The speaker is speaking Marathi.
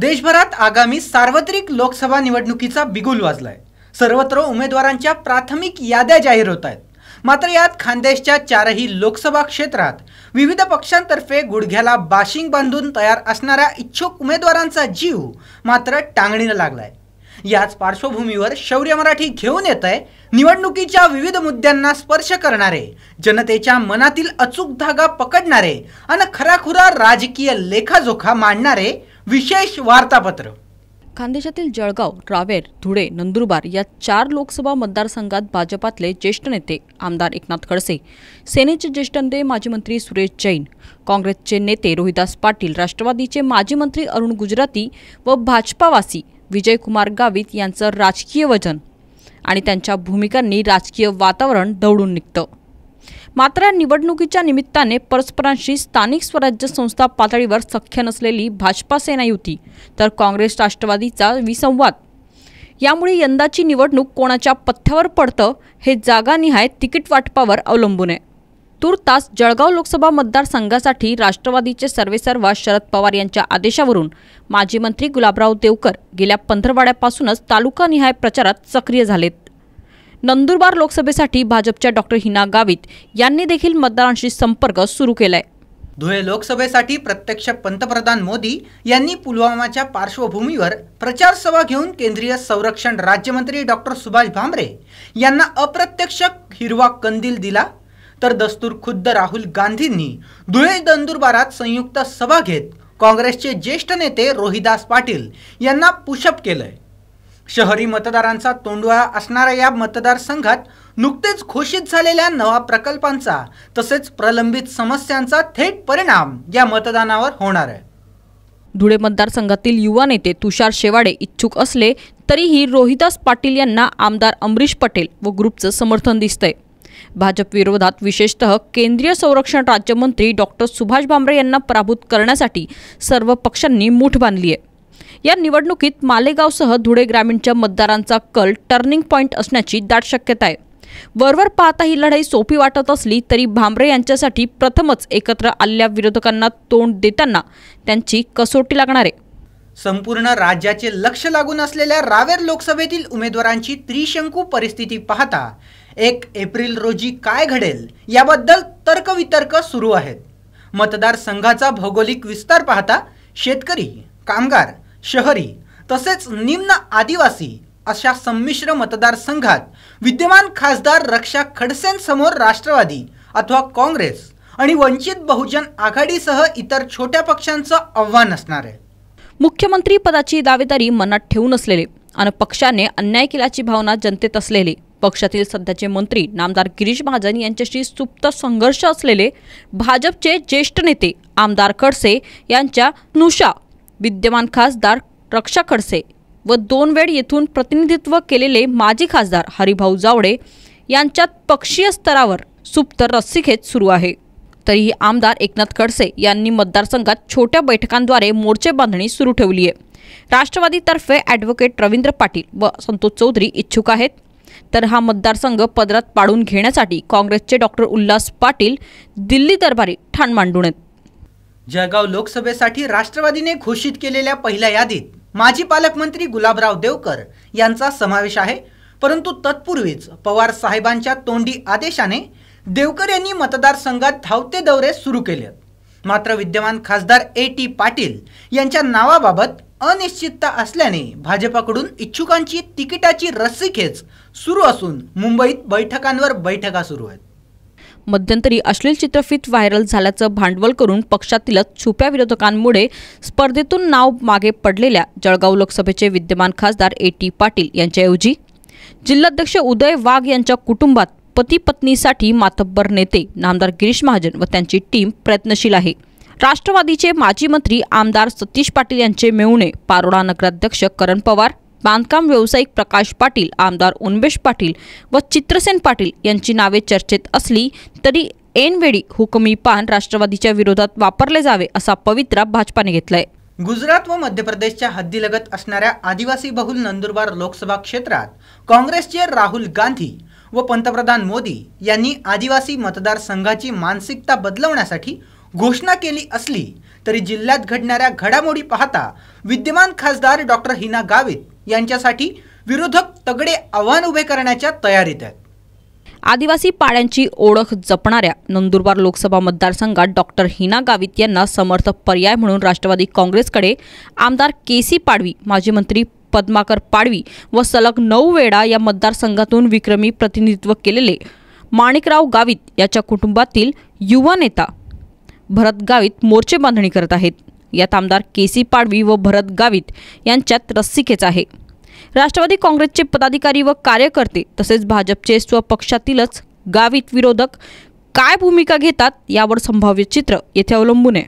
देशभरात आगामी सार्वत्रिक लोकसभा निवडणुकीचा बिगुल वाजलाय. सर्वत्र उमेदवारांच्या प्राथमिक याद्या जाहीर होत आहेत मात्र यात खानदेशच्या चारही लोकसभा क्षेत्रात विविध पक्षांतर्फे गुडघ्याला बाशिंग बांधून तयार असणाऱ्या इच्छुक उमेदवारांचा जीव मात्र टांगणीनं लागलाय. याच पार्श्वभूमीवर शौर्य मराठी घेऊन येत आहे निवडणुकीच्या विविध मुद्द्यांना स्पर्श करणारे जनतेच्या मनातील अचूक धागा पकडणारे आणि खराखुरा राजकीय लेखाजोखा मांडणारे विशेष वार्तापत्र. खानदेशातील जळगाव रावेर धुळे नंदुरबार या चार लोकसभा मतदारसंघात भाजपातले ज्येष्ठ नेते आमदार एकनाथ खडसे सेनेचे ज्येष्ठ नेते माजी मंत्री सुरेश जैन काँग्रेसचे नेते रोहिदास पाटील राष्ट्रवादीचे माजी मंत्री अरुण गुजराती व भाजपावासी विजयकुमार गावित यांचं राजकीय वजन आणि त्यांच्या भूमिकांनी राजकीय वातावरण दौडून निघतं. मात्र निवडणुकीच्या निमित्ताने परस्परांशी स्थानिक स्वराज्य संस्था पातळीवर सख्य नसलेली भाजपा सेना युती तर काँग्रेस राष्ट्रवादीचा विसंवाद. यामुळे यंदाची निवडणूक कोणाच्या पथ्यावर पडतं हे जागानिहाय तिकीट वाटपावर अवलंबून आहे. तूर्तास जळगाव लोकसभा मतदारसंघासाठी राष्ट्रवादीचे सर्वेसर्वा शरद पवार यांच्या आदेशावरून माजी मंत्री गुलाबराव देवकर गेल्या पंधरवाड्यापासूनच तालुकानिहाय प्रचारात सक्रिय झालेत. नंदुरबार लोकसभेसाठी भाजपच्या डॉक्टर हिना गावित यांनी देखील मतदारांशी संपर्क सुरू केलाय. धुळे लोकसभेसाठी प्रत्यक्ष पंतप्रधान मोदी यांनी पुलवामाच्या पार्श्वभूमीवर प्रचार सभा घेऊन केंद्रीय संरक्षण राज्यमंत्री डॉक्टर सुभाष भामरे यांना अप्रत्यक्ष हिरवा कंदील दिला. तर दस्तूर खुद्द राहुल गांधींनी धुळे नंदुरबारात संयुक्त सभा घेत काँग्रेसचे ज्येष्ठ नेते रोहिदास पाटील यांना पुशअप केलंय. शहरी मतदारांचा तोंडवा असणाऱ्या या मतदारसंघात नुकतेच घोषित झालेल्या नवा प्रकल्पांचा तसेच प्रलंबित समस्यांचा थेट परिणाम या मतदानावर होणार आहे. धुळे मतदारसंघातील युवा नेते तुषार शेवाडे इच्छुक असले तरीही रोहिदास पाटील यांना आमदार अमरीश पटेल व ग्रुपचं समर्थन दिसतंय. भाजप विरोधात विशेषतः केंद्रीय संरक्षण राज्यमंत्री डॉक्टर सुभाष भामरे यांना पराभूत करण्यासाठी सर्व पक्षांनी मूठ बांधली आहे. या निवडणुकीत मालेगावसह धुळे ग्रामीणच्या मतदारांचा कल टर्निंग पॉईंट असण्याची दाट शक्यता आहे. वरवर पाहता ही लढाई सोपी वाटत असली तरी भामरे यांच्यासाठी प्रथमच एकत्र आलेल्या विरोधकांना तोंड देताना त्यांची कसोटी लागणार आहे. संपूर्ण राज्याचे लक्ष लागून असलेल्या रावेर लोकसभेतील उमेदवारांची त्रिशंकू परिस्थिती पाहता एक एप्रिल रोजी काय घडेल याबद्दल तर्कवितर्क सुरू आहेत. मतदारसंघाचा भौगोलिक विस्तार पाहता शेतकरी कामगार शहरी तसेच निम्न आदिवासी अशा संमिश्र मतदारसंघात विद्यमान खासदार रक्षा खडसेंसमोर राष्ट्रवादी अथवा काँग्रेस आणि वंचित बहुजन आघाडीसह इतर छोट्या पक्षांचं आव्हान असणार आहे. मुख्यमंत्री पदाची दावेदारी मनात ठेवून असलेले आणि पक्षाने अन्याय केल्याची भावना जनतेत असलेले पक्षातील सध्याचे मंत्री नामदार गिरीश महाजन यांच्याशी सुप्त संघर्ष असलेले भाजपचे ज्येष्ठ नेते आमदार खडसे यांच्या नुषा विद्यमान खासदार रक्षा खडसे व दोन वेळ येथून प्रतिनिधित्व केलेले माजी खासदार हरिभाऊ जावडे यांच्यात पक्षीय स्तरावर सुप्त रस्सीखेच सुरू आहे. तरीही आमदार एकनाथ खडसे यांनी मतदारसंघात छोट्या बैठकांद्वारे मोर्चे बांधणी सुरू ठेवली आहे. राष्ट्रवादीतर्फे ॲडव्होकेट रवींद्र पाटील व संतोष चौधरी इच्छुक आहेत. तर हा मतदारसंघ पदरात पाडून घेण्यासाठी काँग्रेसचे डॉक्टर उल्हास पाटील दिल्ली दरबारी ठाण मांडून आहेत. जळगाव लोकसभेसाठी राष्ट्रवादीने घोषित केलेल्या पहिल्या यादीत माजी पालकमंत्री गुलाबराव देवकर यांचा समावेश आहे. परंतु तत्पूर्वीच पवार साहेबांच्या तोंडी आदेशाने देवकर यांनी मतदारसंघात धावते दौरे सुरू केले. मात्र विद्यमान खासदार ए टी पाटील यांच्या नावाबाबत अनिश्चितता असल्याने भाजपाकडून इच्छुकांची तिकिटाची रस्सीखेच सुरू असून मुंबईत बैठकांवर बैठका सुरू आहेत. मध्यंतरी अश्लील चित्रफित व्हायरल झाल्याचं भांडवल करून पक्षातीलच छुप्या विरोधकांमुळे स्पर्धेतून नाव मागे पडलेल्या जळगाव लोकसभेचे विद्यमान खासदार ए टी पाटील यांच्याऐवजी जिल्हाध्यक्ष उदय वाघ यांच्या कुटुंबात पती पत्नीसाठी मातब्बर नेते नामदार गिरीश महाजन व त्यांची टीम प्रयत्नशील आहे. राष्ट्रवादीचे माजी मंत्री आमदार सतीश पाटील यांचे मेहुणे पारोळा नगराध्यक्ष करण पवार बांधकाम व्यावसायिक प्रकाश पाटील आमदार उन्मेश पाटील व चित्रसेन पाटील यांची नावे चर्चेत असली तरी ऐनवेळी हुकमी पान राष्ट्रवादीच्या विरोधात वापरले जावे असा पवित्रा भाजपाने घेतलाय. गुजरात व मध्य प्रदेशच्या हद्दीलगत असणाऱ्या आदिवासी बहुल नंदुरबार लोकसभा क्षेत्रात काँग्रेसचे राहुल गांधी व पंतप्रधान मोदी यांनी आदिवासी मतदारसंघाची मानसिकता बदलवण्यासाठी घोषणा केली असली तरी जिल्ह्यात घडणाऱ्या घडामोडी पाहता विद्यमान खासदार डॉक्टर हिना गावित यांच्यासाठी विरोधक तगडे आव्हान उभे करण्याच्या तयारीत आहेत. आदिवासी पाड्यांची ओळख जपणाऱ्या नंदुरबार लोकसभा मतदारसंघात डॉक्टर हिना गावित यांना समर्थ पर्याय म्हणून राष्ट्रवादी काँग्रेसकडे आमदार के सी पाडवी माजी मंत्री पद्माकर पाडवी व सलग नऊ वेळा या मतदारसंघातून विक्रमी प्रतिनिधित्व केलेले माणिकराव गावित याच्या कुटुंबातील युवा नेता भरत गावित मोर्चे बांधणी करत आहेत. यात आमदार के सी पाडवी व भरत गावित यांच्यात रस्सीखेच आहे. राष्ट्रवादी काँग्रेसचे पदाधिकारी व कार्यकर्ते तसेच भाजपचे स्वपक्षातीलच गावित विरोधक काय भूमिका घेतात यावर संभाव्य चित्र येथे अवलंबून आहे.